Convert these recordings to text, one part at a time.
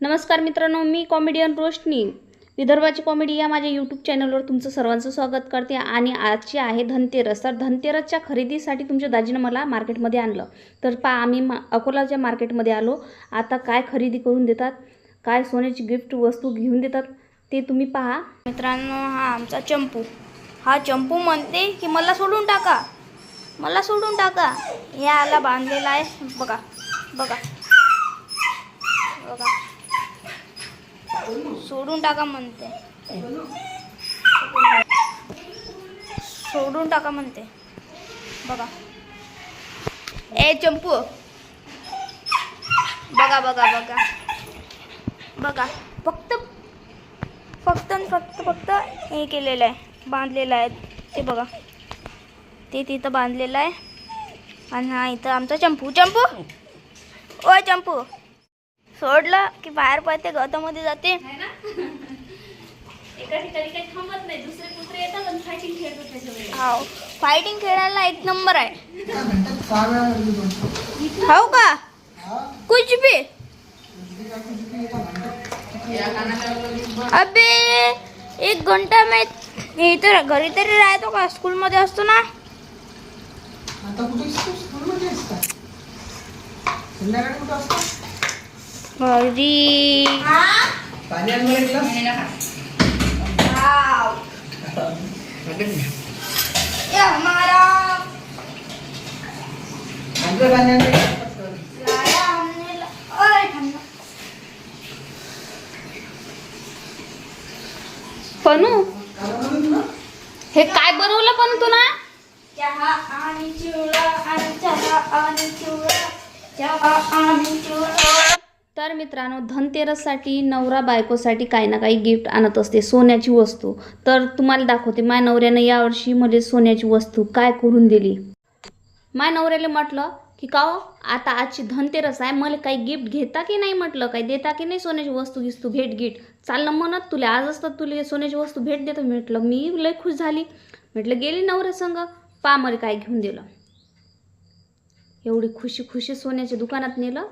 नमस्कार मित्रांनो मी कॉमेडियन रोशनी. विदर्भाची कॉमेडी या माझ्या यूट्यूब चॅनलवर तुमचं सर्वांचं स्वागत करते आणि आजची आहे धनतेरस. तर धनतेरसच्या खरेदीसाठी तुमच्या दाजीनं मला मार्केटमध्ये आणलं. तर पा आम्ही मा अकोलाच्या मार्केटमध्ये आलो. आता काय खरेदी करून देतात काय सोन्याची गिफ्ट वस्तू घेऊन देतात ते तुम्ही पहा. मित्रांनो हा आमचा चंपू. हा चंपू म्हणते की मला सोडून टाका. मला सोडून टाका. याला बांधलेला आहे. बघा बघा. बघा. सोडून टाका म्हणते. सोडून टाका म्हणते. बघा. ए चंपू. बघा बघा बघा. बघा. फक्त फक्त फक्त फक्त हे केलेलं आहे. बांधलेलं आहे. ते बघा. ते तिथं बांधलेलं आहे. आणि हा इथं आमचा चंपू. चंपू? ओ चंपू. सोडलं की बाहेर पडते गवतामध्ये जाते. एका ठिकाणी काही थांबत नाही दुसरे कुत्रे येतात आणि फायटिंग खेळतात त्याच्यामध्ये हो फायटिंग खेळायला एक नंबर आहे. हो का? कुछ भी. अबे एक घंटा में इथं घरी तरी राहतो का? स्कूलमध्ये असतो ना? आता कुठे? असतो? स्कूलमध्ये असता. संध्याकाळी कुठं असतो? घरी पाणी? हे काय बनवलं पण तू ना? चहा आणि चिवडा आणि चहा आणि चिवडा चहा आणि चिवडा. तर मित्रांनो धनतेरससाठी नवरा बायकोसाठी काही ना काही गिफ्ट आणत असते सोन्याची वस्तू. तर तुम्हाला दाखवते माय नवऱ्यानं यावर्षी मला सोन्याची वस्तू काय करून दिली? माय नवऱ्याला म्हटलं की का हो, आता आजची धनतेरस आहे मला काही गिफ्ट घेता की नाही म्हटलं? काही देता की नाही सोन्याची वस्तू गिस्तू भेट गिफ्ट चाललं म्हणत तुला आज असतात तुला सोन्याची वस्तू भेट देतो. म्हटलं मी लय खुश झाली. म्हटलं गेली नवऱ्यासंग पा मला काय घेऊन दिलं. एवढी खुशी खुशी सोन्याच्या दुकानात नेलं.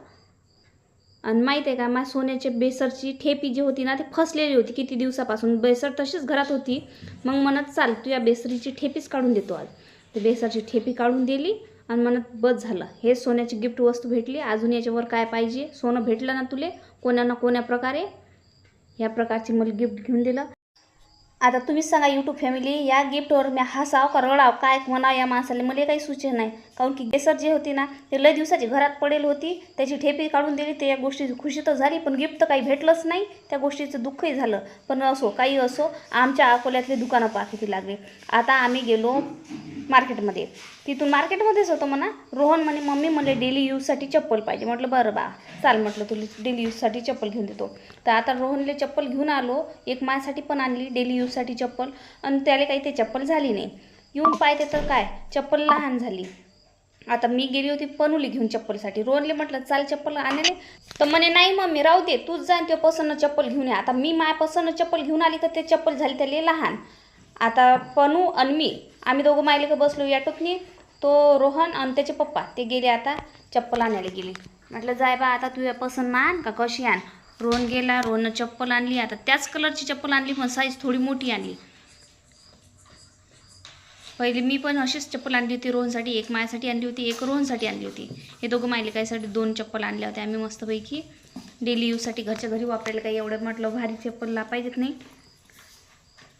आणि माहीत आहे का माझ्या सोन्याच्या बेसरची ठेपी जी होती ना ती फसलेली होती किती दिवसापासून. बेसर तशीच घरात होती. मग म्हणत चाल तू या बेसरीची ठेपीच काढून देतो आज. तर बेसरची ठेपी काढून दिली आणि म्हणत बस झालं. हे सोन्याची गिफ्ट वस्तू भेटली. अजून याच्यावर काय पाहिजे? सोनं भेटलं ना तुले? कोणा ना कोण्या प्रकारे? या प्रकारची मला गिफ्ट घेऊन दिलं. आता तुम्हीच सांगा यूट्यूब फॅमिली या गिफ्टवर मी हसाव का रडाव? काय म्हणावं या माणसाला? मला काही सूचना नाही. काऊन की गेसर जी होती ना ते लय दिवसाची घरात पडेल होती. त्याची ठेपी काढून दिली. ते या गोष्टीची खुशी तर झाली पण गिफ्ट तर काही भेटलंच नाही. त्या गोष्टीचं दुःखही झालं. पण असो काही असो आमच्या अकोल्यातले दुकानं पाकिती लागले. आता आम्ही गेलो मार्केटमध्ये. तिथून मार्केटमध्येच होतो म्हणा. रोहन म्हणे मम्मी मला डेली यूजसाठी चप्पल पाहिजे. म्हटलं बरं बा चाल म्हटलं तुला डेली यूजसाठी चप्पल घेऊन देतो. तर आता रोहनले चप्पल घेऊन आलो. एक माझ्यासाठी पण आणली डेली यूज यूजसाठी चप्पल आणि त्याला काही ते चप्पल झाली नाही. येऊन पाहते तर काय? चप्पल लहान झाली. आता मी गेली होती पनुली घेऊन चप्पलसाठी. रोहनले म्हटलं चाल चप्पल आणले तर म्हणे नाही मम्मी राहू दे. तूच जा ते पसंत चप्पल घेऊन ये. आता मी मायापासून पसंत चप्पल घेऊन आली तर ते चप्पल झाली त्याला लहान. आता पनू आणि मी आम्ही दोघं मायले का बसलो याटोकनी तो रोहन आणि त्याचे पप्पा ते गेले आता चप्पल आणायला गेले. म्हटलं जाय बा आता तुझ्या पसंत आण का कशी आण. रोहन गेला रोहननं चप्पल आणली. आता त्याच कलरची चप्पल आणली पण साईज थोडी मोठी आणली. पहिले मी पण अशीच चप्पल आणली होती रोहनसाठी एक मायासाठी आणली होती एक रोहनसाठी आणली होती. हे दोघं मायले काहीसाठी दोन चप्पल आणल्या होत्या आम्ही मस्तपैकी. डेली यूजसाठी घरच्या घरी वापरायला काही एवढं म्हटलं भारी चप्पल पाहिजेत नाही.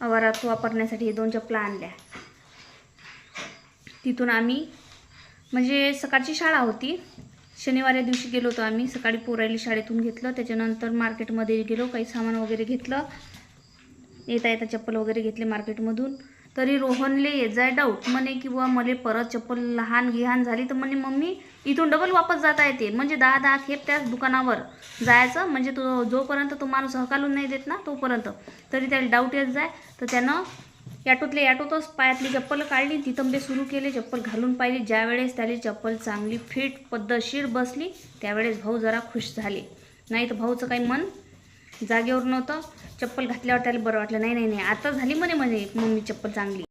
आवारात वापरण्यासाठी हे दोन चप्पला आणल्या. तिथून आम्ही म्हणजे सकाळची शाळा होती. शनिवारी दिवशी गेलो होतो आम्ही. सकाळी पोरायली शाळेतून घेतलं. त्याच्यानंतर मार्केटमध्ये गेलो काही सामान वगैरे घेतलं. येता येता चप्पल वगैरे घेतले मार्केटमधून. तरी रोहनले येत जाय डाऊट म्हणे किंवा मला परत चप्पल लहान गिहान झाली तर म्हणे मम्मी इथून डबल वापस जाता येते. म्हणजे दहा दहा खेप त्याच दुकानावर जायचं. म्हणजे तो जोपर्यंत तो माणूस हकालून नाही देत ना तोपर्यंत. तरी त्याला डाऊट येत जाय. तर त्यानं ॲटोतले ॲटोतच पायातली चप्पल काढली तिथंबे सुरू केले चप्पल घालून पाहिली. ज्यावेळेस त्याला चप्पल चांगली फिट पद्धतशीर बसली त्यावेळेस भाऊ जरा खुश झाले. नाही तर भाऊचं काही मन जागेवर नव्हतं. चप्पल घातल्यावर त्याला बरं वाटलं नाही नाही नाही आता झाली म्हणे म्हणे मम्मी चप्पल चांगली.